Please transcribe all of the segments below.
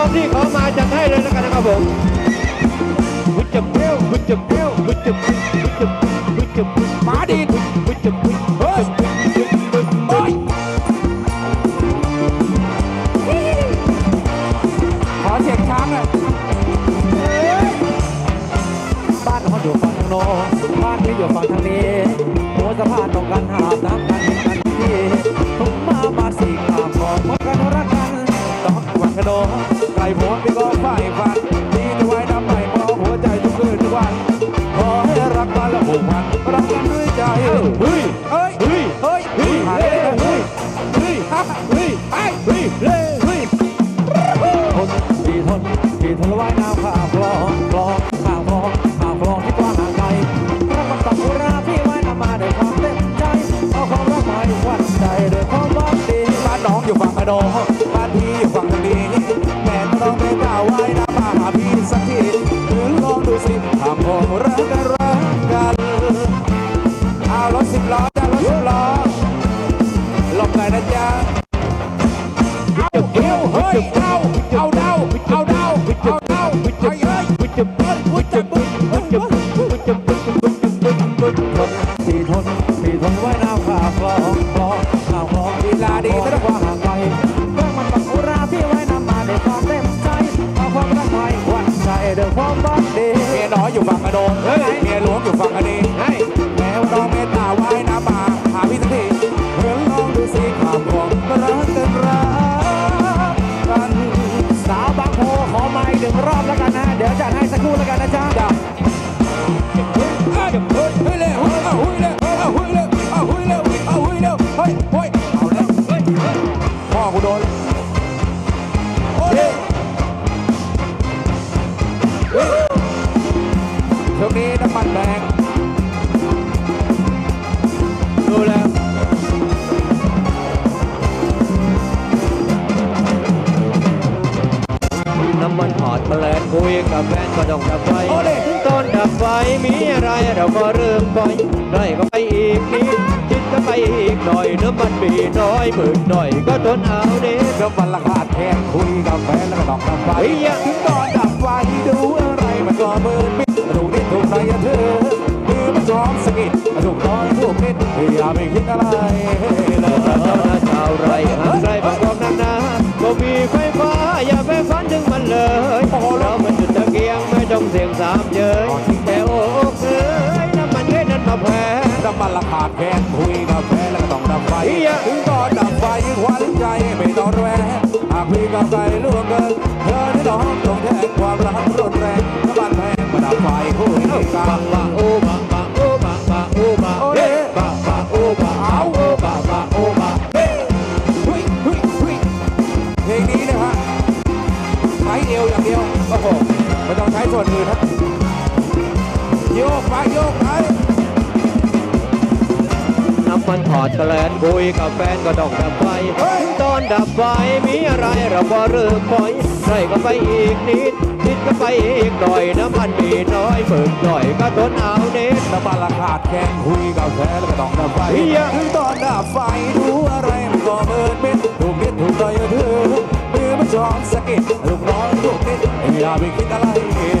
องที่ขอมาจัดให้เลยแล้วกันนะครับผมบุจเปรี้ยวบุจเปรี้ยวบุจบุจบุจบุจหมาดีบุจบเฮ้ยโอ้ยขอเสียงช้างหน่อยบ้านเขาอยู่ฝั่งทางโน้นบ้านนี้อยู่ฝั่งทางนี้หัวสะพานตรง ที่ทนไว้น้ำข้ามคลองคลองข้ามคลองข้ามคลองที่กว้างห่างไกลรักมันตักอุราพี่ไว้นำมาด้วยความเต็มใจเอาความรักมาวันใจด้วยความหวังดีบ้านน้องอยู่ฝั่งกระโดดบ้านพี่อยู่ฝั่งทางนี้แม่น้องไม่กล้าไว้นะมาหาพี่สักทีหรือลองดูสิทำของรักกันรักกันเอารถสิบล้อจ้ารถสิบล้อหลบหน่อยนะจ๊ะ ฟังกระดีให้แม้ว่าน้องเมตตาไว้นะมาหาพี่สักทีเพื่อลองดูสิข่าวของรักกันรักกันสาวบางโพขอมาอีกหนึ่งรอบแล้วกันนะ เดี๋ยวจัดให้สักครู่แล้วกันนะจ๊ะจ้ะเฮ้ยเฮ้ยเฮ้ยเฮ้ยเลยเฮ้ยเอาเฮ้ยเลยเอาเฮ้ยเลยเอาเฮ้ยเลยเอาเฮ้ยเลยเฮ้ยเฮ้ยเอาแล้วพ่อกูโดนโอ้ยเฮ้ย ช่วงนี้น้ำมันแพง กับแฟนก็ต้องดับไฟโอ้ดิต้นดับไฟมีอะไรเราก็เริ่มปล่อยได้ก็ไปอีกนิดคิดก็ไปอีกหน่อยน้ำมันมีน้อยหมื่นหน่อยก็ทนเอาเด็กก็วันละขาดแทนคุยกับแฟนแล้วก็ต้องดับไฟเฮ้ยอย่าถึงตอนดับไฟดูอะไรมันก็มืดมิดถูกนิดถูกหน่อยอะเธอมือมันจอมสะกิดถูกน้อยถูกนิดอย่าไปคิดอะไร ส่วนอื่นนะโยกไปโยกไปน้ำมันถอดแกลนคุยกับแฟนก็ต้องดับไฟตอนดับไฟมีอะไรเราก็เริ่มปล่อยใส่ก็ไปอีกนิด นิดก็ไปอีกหน่อยน้ำมันมีน้อยหมื่นหน่อยก็ทนเอาเน็ตน้ำมันละขาดแข่งคุยกับแฟนแล้วก็ต้องดับไฟยถึงตอนดับไฟดูอะไรมันก็เมินมิดถูกนิดถูกหน่อยเธอมือมันจอมสะกิดลูกน้อยลูกนิดอย่าไปคิดอะไรเลย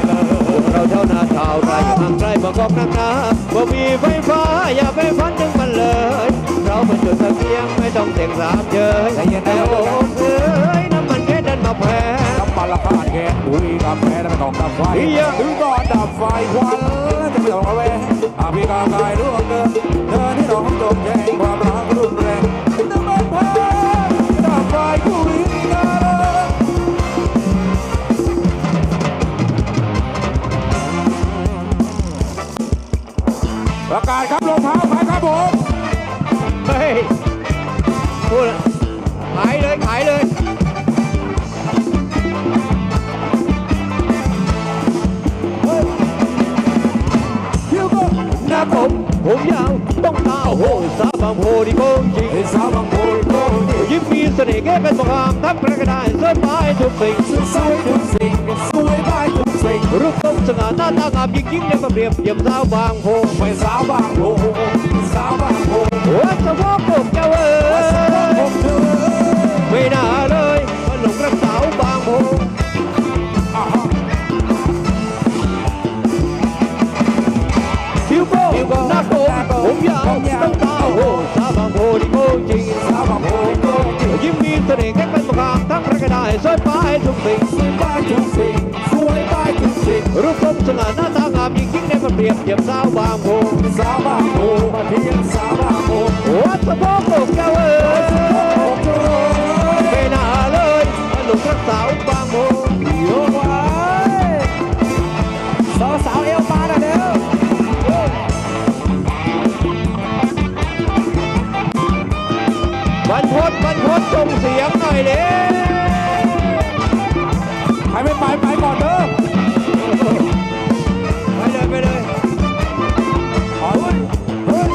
เราเท่านาชาวไรห่างไกลมากอกนักหนาบ่มีไฟฟ้าอย่าไปฝันถึงมันเลย เราเป็นจุดตะเกียงไม่ต้องเสียงสามเย้ยแต่โอ้เอ้ยน้ำมันแค่ดันมาแพ้ มันละขาดแข่งคุยกับแฟนแล้วก็ต้องดับไฟเฮียถึงตอนดับไฟควันจะไม่ต้องเอาแวอากพี่กากายด้วย वो साबम भोरी कोंजी साबम भोरी कोंजी You feel so they give it for him Them recognize the by to sing. So sorry to sing So we by to sing. Rút công sừng ở ta ta ngập Nhưng chính là một điểm Điểm giáo bang hồ Phải bang vàng hồ สวยไปทุกสิ่งสวยไปทุกสิ่งสวยไปทุกสิ่งรูปทรงสง่าหน้าตางามยิ่งยิ่งในมันเปรียบเทียบสาวบางโพสาวบางโพมาเทียมสาวบางโพวัดสะโพกอกแก้วเอ้ยโอ้โหไม่น่าเลยหนุ่มรักสาวบางโพโยกไว้สาวสาวเอวมาหน่อยวบรรพตบรรพตส่งเสียงหน่อยเด้ใคร ไม่ไปไปก่อนเด้อไปเลยไปเลยเฮ้ยเฮ้ย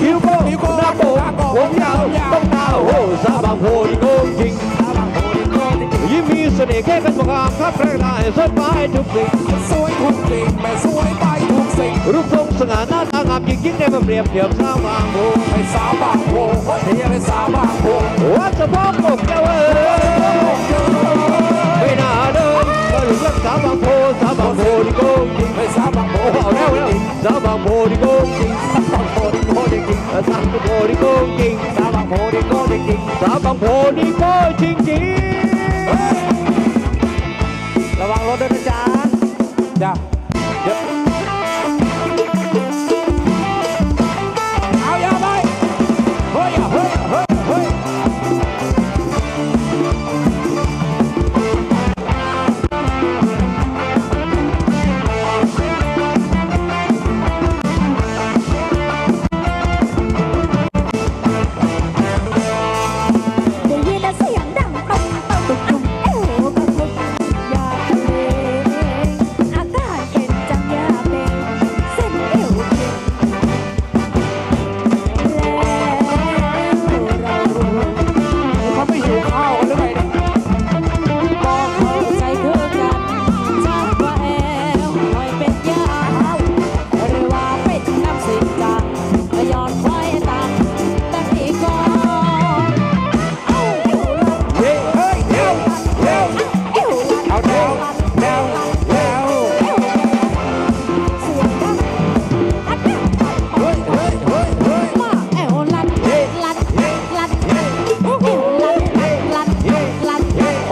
คิวโก้คิ้วโก้หน้าโป่งหน้าโป่งผมยาวผมยาวต้องตาโอ้โหสาวบางโพนี่โกงจริงสาวบางโพนี่โกงจริงยิ้มมีเสน่ห์แค่เป็นบางามครับแรกได้สวยไปทุกสิ่งสวยทุกสิ่งแม่สวยไปทุกสิ่งรูปทรงสง่าหน้าตางามยิ่งยิ่งในมันเปรียบเทียบสาวบางโพไปสาวบางโพเทียมไปสาวบางโพวัดสะโพกอกแก้วเอ้ย บางโพสาวบางโพนี่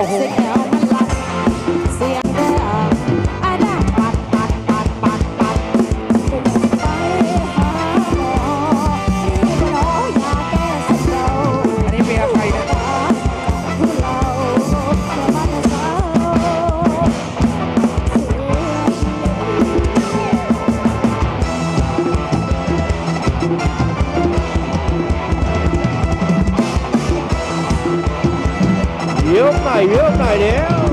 เยวหน่อยเดี๋ยวหน่อยเดี๋ยว